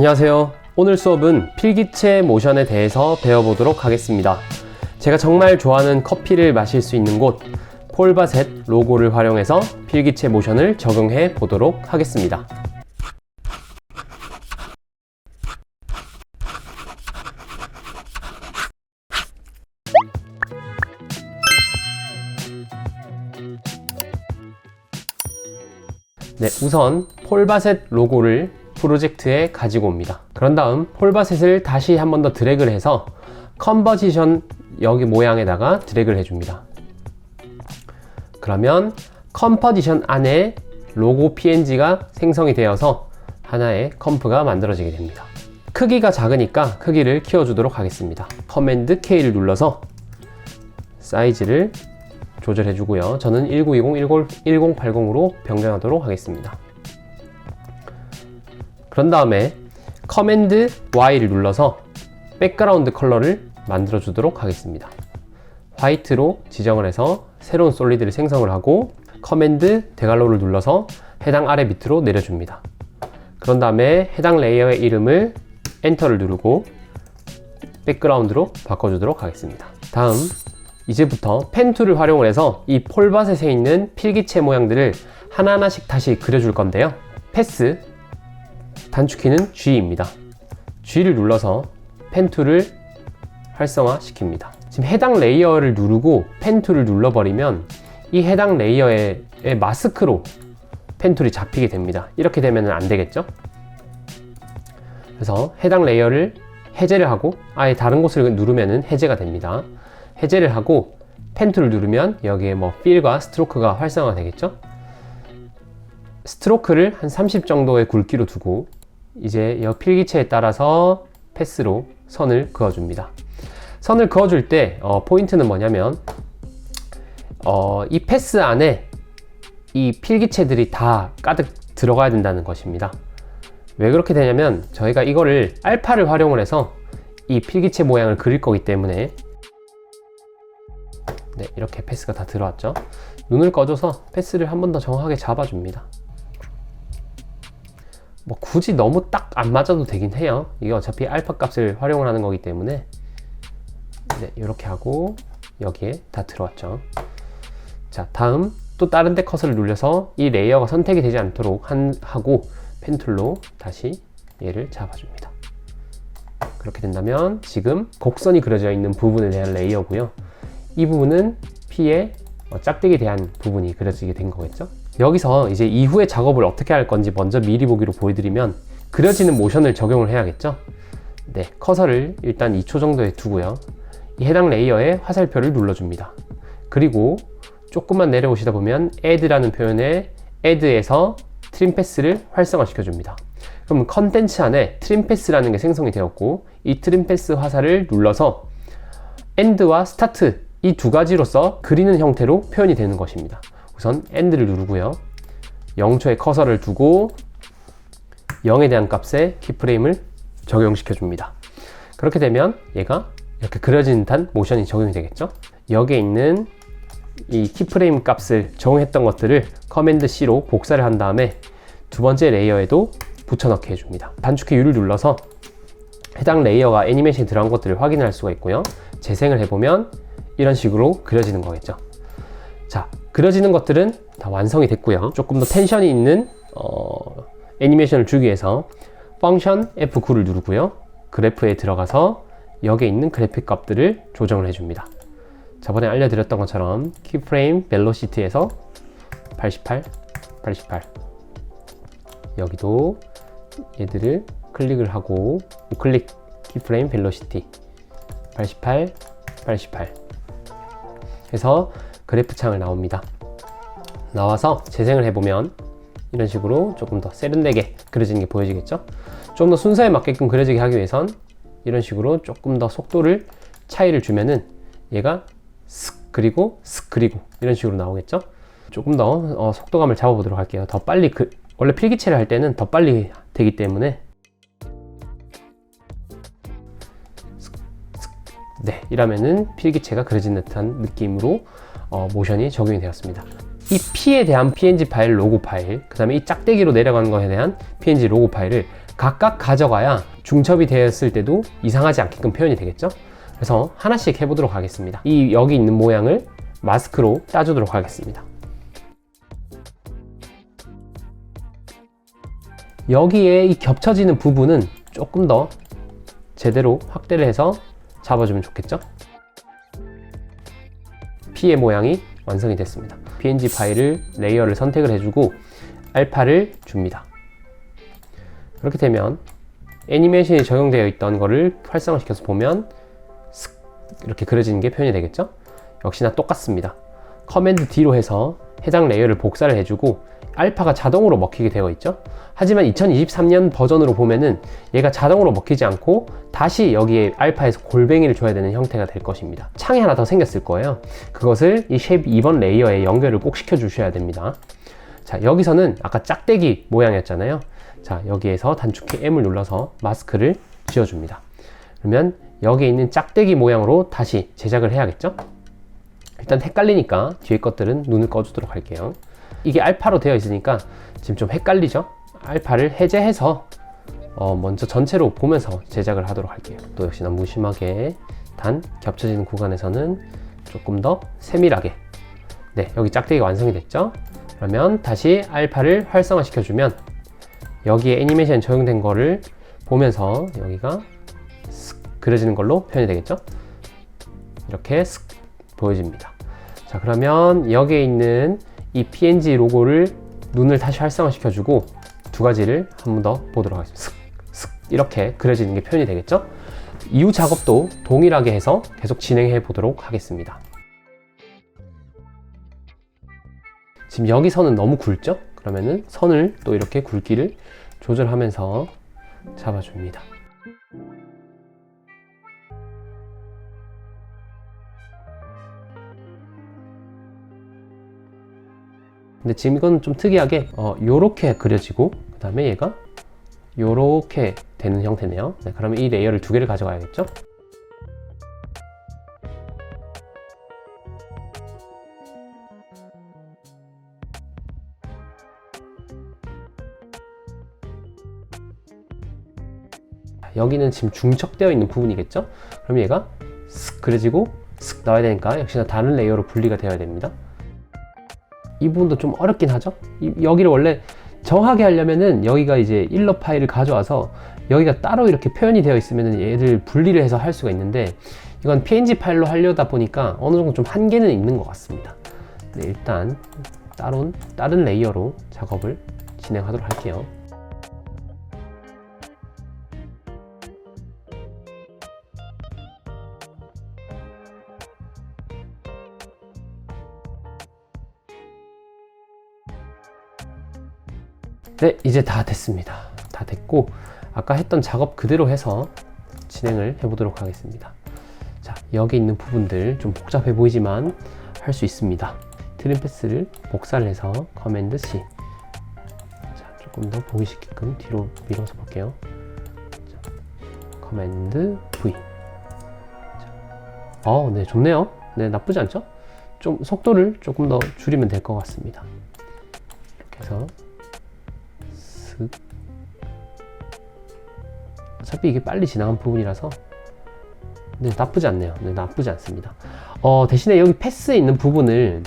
안녕하세요. 오늘 수업은 필기체 모션에 대해서 배워보도록 하겠습니다. 제가 정말 좋아하는 커피를 마실 수 있는 곳, 폴바셋 로고를 활용해서 필기체 모션을 적용해 보도록 하겠습니다. 네, 우선 폴바셋 로고를 프로젝트에 가지고 옵니다. 그런 다음 폴바셋을 다시 한 번 더 드래그를 해서 컨버지션 여기 모양에다가 드래그를 해줍니다. 그러면 컴포지션 안에 로고 PNG가 생성이 되어서 하나의 컴프가 만들어지게 됩니다. 크기가 작으니까 크기를 키워주도록 하겠습니다. 커맨드 K를 눌러서 사이즈를 조절해 주고요. 저는 1920, 1080으로 변경하도록 하겠습니다. 그런 다음에 커맨드 Y를 눌러서 백그라운드 컬러를 만들어 주도록 하겠습니다. 화이트로 지정을 해서 새로운 솔리드를 생성을 하고 커맨드 대괄호를 눌러서 해당 아래 밑으로 내려줍니다. 그런 다음에 해당 레이어의 이름을 엔터를 누르고 백그라운드로 바꿔주도록 하겠습니다. 다음 이제부터 펜 툴을 활용을 해서 이 폴바셋에 있는 필기체 모양들을 하나하나씩 다시 그려줄 건데요. 패스 단축키는 G입니다. G를 눌러서 펜 툴을 활성화 시킵니다. 지금 해당 레이어를 누르고 펜 툴을 눌러버리면 이 해당 레이어의 마스크로 펜 툴이 잡히게 됩니다. 이렇게 되면 안 되겠죠? 그래서 해당 레이어를 해제를 하고 아예 다른 곳을 누르면 해제가 됩니다. 해제를 하고 펜 툴을 누르면 여기에 뭐 필과 스트로크가 활성화 되겠죠? 스트로크를 한 30 정도의 굵기로 두고 이제 여 필기체에 따라서 패스로 선을 그어줍니다. 선을 그어줄 때 어, 포인트는 뭐냐면 어, 이 패스 안에 이 필기체들이 다 가득 들어가야 된다는 것입니다. 왜 그렇게 되냐면 저희가 이거를 알파를 활용을 해서 이 필기체 모양을 그릴 거기 때문에 네, 이렇게 패스가 다 들어왔죠. 눈을 꺼줘서 패스를 한 번 더 정확하게 잡아줍니다. 뭐 굳이 너무 딱 안 맞아도 되긴 해요. 이게 어차피 알파 값을 활용을 하는 거기 때문에 네, 이렇게 하고 여기에 다 들어왔죠. 자, 다음 또 다른 데 커서를 눌려서 이 레이어가 선택이 되지 않도록 한, 하고 펜툴로 다시 얘를 잡아줍니다. 그렇게 된다면 지금 곡선이 그려져 있는 부분에 대한 레이어고요. 이 부분은 P의 짝대기에 대한 부분이 그려지게 된 거겠죠. 여기서 이제 이후의 작업을 어떻게 할 건지 먼저 미리 보기로 보여드리면 그려지는 모션을 적용을 해야겠죠. 네, 커서를 일단 2초 정도에 두고요. 이 해당 레이어에 화살표를 눌러줍니다. 그리고 조금만 내려오시다 보면 add라는 표현에 add에서 트림 패스를 활성화 시켜 줍니다. 그럼 컨텐츠 안에 트림 패스라는 게 생성이 되었고 이 트림 패스 화살을 눌러서 end와 start 이 두 가지로서 그리는 형태로 표현이 되는 것입니다. 우선 end를 누르고요. 0초의 커서를 두고 0에 대한 값에 키프레임을 적용시켜 줍니다. 그렇게 되면 얘가 이렇게 그려진 듯한 모션이 적용이 되겠죠. 여기에 있는 이 키프레임 값을 적용했던 것들을 커맨드 C로 복사를 한 다음에 두 번째 레이어에도 붙여넣기 해줍니다. 단축키 U를 눌러서 해당 레이어가 애니메이션에 들어간 것들을 확인할 수가 있고요. 재생을 해보면 이런 식으로 그려지는 거겠죠. 자, 그려지는 것들은 다 완성이 됐고요. 조금 더 텐션이 있는 어, 애니메이션을 주기 위해서 펑션 F9를 누르고요. 그래프에 들어가서 여기에 있는 그래픽 값들을 조정을 해줍니다. 저번에 알려드렸던 것처럼 키프레임 벨로시티에서 88, 88 여기도 얘들을 클릭을 하고 클릭 키프레임 벨로시티 88, 88 해서 그래프 창을 나옵니다. 나와서 재생을 해보면 이런 식으로 조금 더 세련되게 그려지는 게 보여지겠죠? 좀 더 순서에 맞게끔 그려지게 하기 위해선 이런 식으로 조금 더 속도를 차이를 주면은 얘가 슥 그리고 슥 그리고 이런 식으로 나오겠죠? 조금 더 어, 속도감을 잡아보도록 할게요. 더 빨리 그, 원래 필기체를 할 때는 더 빨리 되기 때문에 네 이러면은 필기체가 그려진 듯한 느낌으로 어, 모션이 적용이 되었습니다. 이 P에 대한 PNG 파일, 로고 파일, 그 다음에 이 짝대기로 내려가는 것에 대한 PNG 로고 파일을 각각 가져가야 중첩이 되었을 때도 이상하지 않게끔 표현이 되겠죠? 그래서 하나씩 해보도록 하겠습니다. 이 여기 있는 모양을 마스크로 짜주도록 하겠습니다. 여기에 이 겹쳐지는 부분은 조금 더 제대로 확대를 해서 잡아주면 좋겠죠? P의 모양이 완성이 됐습니다. PNG 파일을 레이어를 선택을 해주고 알파를 줍니다. 그렇게 되면 애니메이션이 적용되어 있던 거를 활성화시켜서 보면 슥 이렇게 그려지는 게 표현이 되겠죠? 역시나 똑같습니다. 커맨드 D로 해서 해당 레이어를 복사를 해주고 알파가 자동으로 먹히게 되어 있죠. 하지만 2023년 버전으로 보면은 얘가 자동으로 먹히지 않고 다시 여기에 알파에서 골뱅이를 줘야 되는 형태가 될 것입니다. 창이 하나 더 생겼을 거예요. 그것을 이 쉐입 2번 레이어에 연결을 꼭 시켜 주셔야 됩니다. 자, 여기서는 아까 짝대기 모양이었잖아요. 자, 여기에서 단축키 M을 눌러서 마스크를 지어줍니다. 그러면 여기에 있는 짝대기 모양으로 다시 제작을 해야겠죠? 일단 헷갈리니까 뒤에 것들은 눈을 꺼주도록 할게요. 이게 알파로 되어 있으니까 지금 좀 헷갈리죠? 알파를 해제해서 어 먼저 전체로 보면서 제작을 하도록 할게요. 또 역시나 무심하게 단 겹쳐지는 구간에서는 조금 더 세밀하게 네 여기 짝대기가 완성이 됐죠? 그러면 다시 알파를 활성화 시켜 주면 여기에 애니메이션 적용된 거를 보면서 여기가 쓱 그려지는 걸로 표현이 되겠죠? 이렇게 쓱 보여집니다. 자 그러면 여기에 있는 이 PNG 로고를 눈을 다시 활성화 시켜주고 두 가지를 한 번 더 보도록 하겠습니다. 슥, 슥 이렇게 그려지는 게 표현이 되겠죠? 이후 작업도 동일하게 해서 계속 진행해 보도록 하겠습니다. 지금 여기 선은 너무 굵죠? 그러면은 선을 또 이렇게 굵기를 조절하면서 잡아줍니다. 근데 지금 이건 좀 특이하게 어, 요렇게 그려지고 그 다음에 얘가 요렇게 되는 형태네요. 네, 그러면 이 레이어를 두 개를 가져가야겠죠? 여기는 지금 중첩되어 있는 부분이겠죠? 그럼 얘가 쓱 그려지고 쓱 나와야 되니까 역시나 다른 레이어로 분리가 되어야 됩니다 이 부분도 좀 어렵긴 하죠. 이, 여기를 원래 정하게 하려면은 여기가 이제 일러 파일을 가져와서 여기가 따로 이렇게 표현이 되어 있으면은 얘를 분리를 해서 할 수가 있는데 이건 png 파일로 하려다 보니까 어느 정도 좀 한계는 있는 것 같습니다. 네, 일단 다른 다른 레이어로 작업을 진행하도록 할게요. 네, 이제 다 됐습니다. 다 됐고, 아까 했던 작업 그대로 해서 진행을 해보도록 하겠습니다. 자, 여기 있는 부분들 좀 복잡해 보이지만 할 수 있습니다. 트림 패스를 복사를 해서 커맨드 C. 자, 조금 더 보기 쉽게끔 뒤로 밀어서 볼게요. 자, 커맨드 V. 자, 어, 네, 좋네요. 네, 나쁘지 않죠? 좀 속도를 조금 더 줄이면 될 것 같습니다. 이렇게 해서 어차피 이게 빨리 지나간 부분이라서 네, 나쁘지 않네요. 네, 나쁘지 않습니다. 어, 대신에 여기 패스에 있는 부분을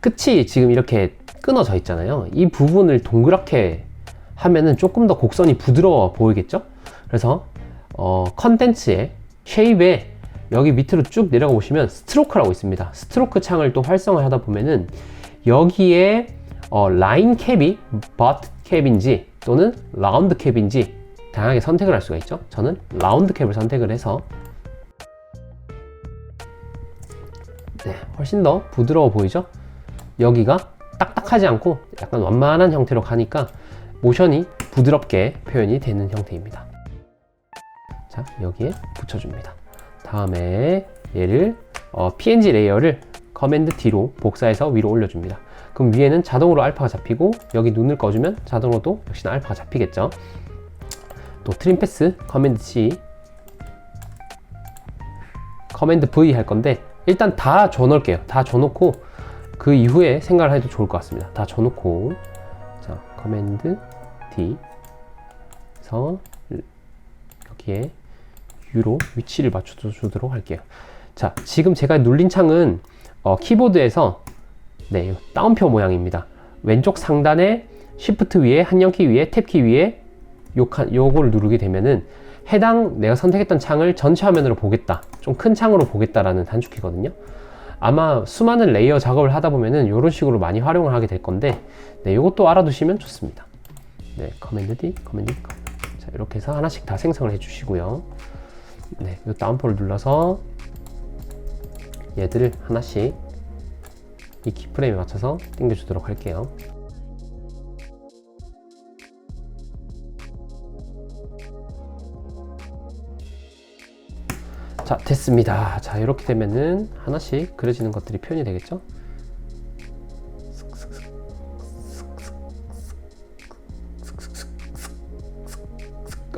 끝이 지금 이렇게 끊어져 있잖아요. 이 부분을 동그랗게 하면은 조금 더 곡선이 부드러워 보이겠죠? 그래서 어, 컨텐츠에 쉐입에 여기 밑으로 쭉 내려가 보시면 스트로크라고 있습니다. 스트로크 창을 또 활성화하다 보면은 여기에 어, 라인 캡이 버트 캡인지 또는 라운드 캡인지 다양하게 선택을 할 수가 있죠. 저는 라운드 캡을 선택을 해서 네, 훨씬 더 부드러워 보이죠? 여기가 딱딱하지 않고 약간 완만한 형태로 가니까 모션이 부드럽게 표현이 되는 형태입니다. 자, 여기에 붙여줍니다. 다음에 얘를 어, PNG 레이어를 커맨드 D로 복사해서 위로 올려줍니다. 그럼 위에는 자동으로 알파가 잡히고 여기 눈을 꺼주면 자동으로 도 역시나 알파가 잡히겠죠. 또 트림 패스 커맨드 C 커맨드 V 할 건데 일단 다 줘놓을게요. 다 줘놓고 그 이후에 생각을 해도 좋을 것 같습니다. 다 줘놓고 자 커맨드 D 그래서 여기에 U로 위치를 맞춰주도록 할게요. 자, 지금 제가 눌린 창은 어, 키보드에서 네, 요 다운표 모양입니다. 왼쪽 상단에 Shift 위에 한영키 위에 탭키 위에 요, 칸- 요거를 누르게 되면은 해당 내가 선택했던 창을 전체 화면으로 보겠다. 좀 큰 창으로 보겠다라는 단축키거든요. 아마 수많은 레이어 작업을 하다 보면은 이런 식으로 많이 활용을 하게 될 건데, 네, 이것도 알아두시면 좋습니다. 네, 커맨드 D, 커맨드 D. 자, 이렇게 해서 하나씩 다 생성을 해 주시고요. 네, 이 다운표를 눌러서 얘들을 하나씩 이 키프레임에 맞춰서 당겨주도록 할게요. 자, 됐습니다. 자, 이렇게 되면은 하나씩 그려지는 것들이 표현이 되겠죠?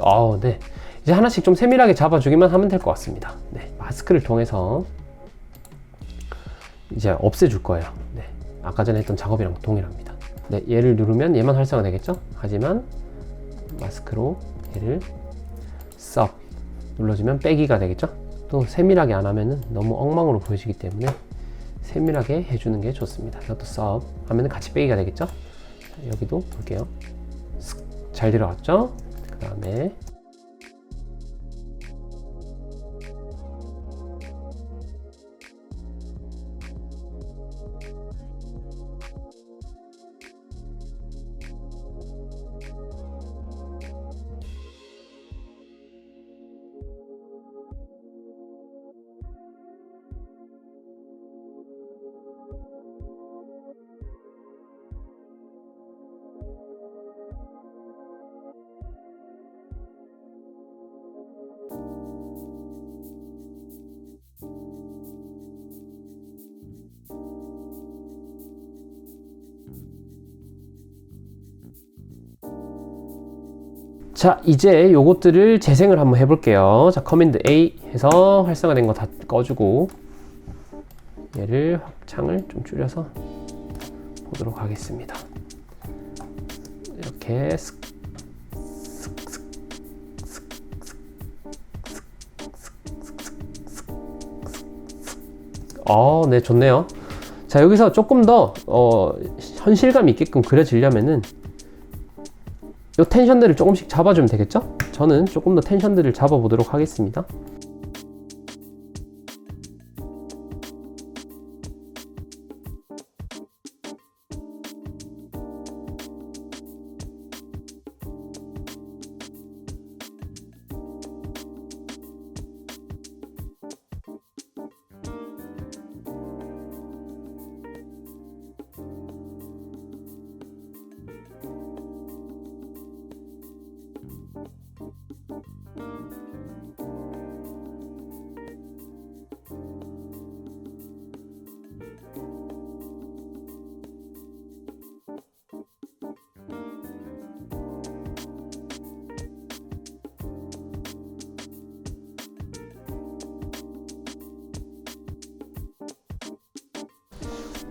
아, 네. 이제 하나씩 좀 세밀하게 잡아주기만 하면 될 것 같습니다. 네, 마스크를 통해서 이제 없애줄 거예요. 네, 아까 전에 했던 작업이랑 동일합니다. 네, 얘를 누르면 얘만 활성화 되겠죠? 하지만 마스크로 얘를 썹 눌러주면 빼기가 되겠죠? 또 세밀하게 안 하면은 너무 엉망으로 보여지기 때문에 세밀하게 해주는 게 좋습니다. 이것도 썹 하면은 같이 빼기가 되겠죠? 자, 여기도 볼게요. 슥, 잘 들어갔죠? 그 다음에 자 이제 요것들을 재생을 한번 해볼게요. 자 커맨드 A 해서 활성화된 거 다 꺼주고 얘를 확창을 좀 줄여서 보도록 하겠습니다. 이렇게 쓱 어, 네, 좋네요. 자, 여기서 조금 더, 어, 현실감 있게끔 그려지려면은 요 텐션들을 조금씩 잡아주면 되겠죠? 저는 조금 더 텐션들을 잡아보도록 하겠습니다.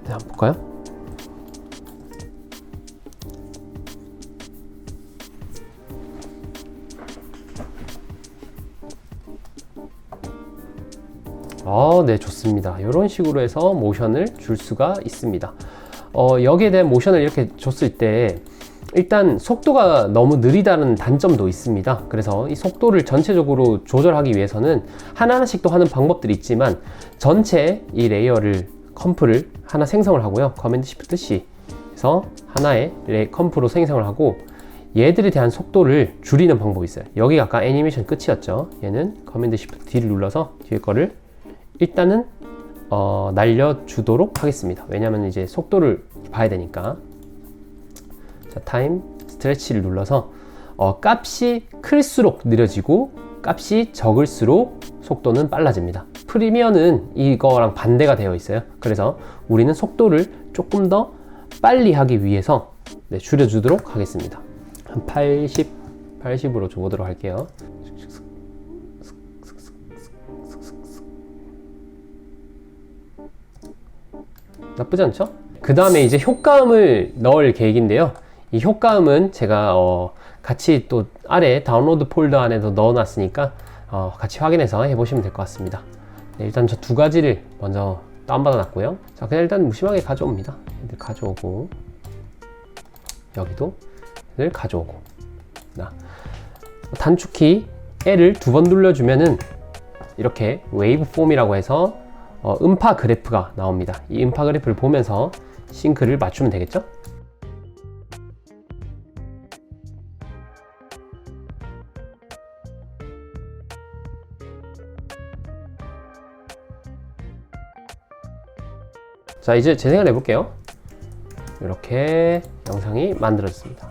네, 한번 볼까요? 아, 네, 좋습니다. 이런 식으로 해서 모션을 줄 수가 있습니다. 어, 여기에 대한 모션을 이렇게 줬을 때 일단 속도가 너무 느리다는 단점도 있습니다. 그래서 이 속도를 전체적으로 조절하기 위해서는 하나하나씩 또 하는 방법들이 있지만 전체 이 레이어를 컴프를 하나 생성을 하고요. 커맨드 시프트 C 해서 하나의 레 컴프로 생성을 하고 얘들에 대한 속도를 줄이는 방법이 있어요. 여기가 아까 애니메이션 끝이었죠. 얘는 커맨드 시프트 D를 눌러서 뒤에 거를 일단은 어, 날려주도록 하겠습니다. 왜냐하면 이제 속도를 봐야 되니까. 자, 타임 스트레치를 눌러서 어, 값이 클수록 느려지고 값이 적을수록 속도는 빨라집니다. 프리미어는 이거랑 반대가 되어 있어요. 그래서 우리는 속도를 조금 더 빨리 하기 위해서 네, 줄여주도록 하겠습니다. 한 80, 80으로 줘보도록 할게요. 나쁘지 않죠? 그 다음에 이제 효과음을 넣을 계획인데요. 이 효과음은 제가 어, 같이 또 아래 다운로드 폴더 안에도 넣어놨으니까 어, 같이 확인해서 해보시면 될 것 같습니다. 네, 일단 저 두 가지를 먼저 다운받아 놨고요. 자, 그냥 일단 무심하게 가져옵니다. 얘들 가져오고 여기도 얘들 가져오고 나 단축키 L을 두 번 눌러주면은 이렇게 웨이브 폼이라고 해서 어, 음파 그래프가 나옵니다. 이 음파 그래프를 보면서 싱크를 맞추면 되겠죠? 자 이제 재생을 해볼게요. 이렇게 영상이 만들어졌습니다.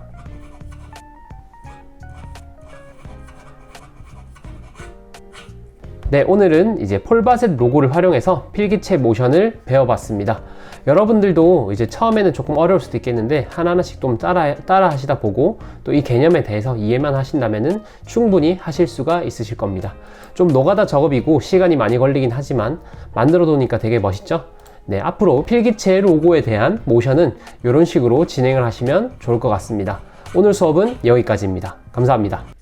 네 오늘은 이제 폴바셋 로고를 활용해서 필기체 모션을 배워봤습니다. 여러분들도 이제 처음에는 조금 어려울 수도 있겠는데 하나하나씩 좀 따라, 따라 하시다 보고 또 이 개념에 대해서 이해만 하신다면은 충분히 하실 수가 있으실 겁니다. 좀 노가다 작업이고 시간이 많이 걸리긴 하지만 만들어 놓으니까 되게 멋있죠 네, 앞으로 필기체 로고에 대한 모션은 이런 식으로 진행을 하시면 좋을 것 같습니다. 오늘 수업은 여기까지입니다. 감사합니다.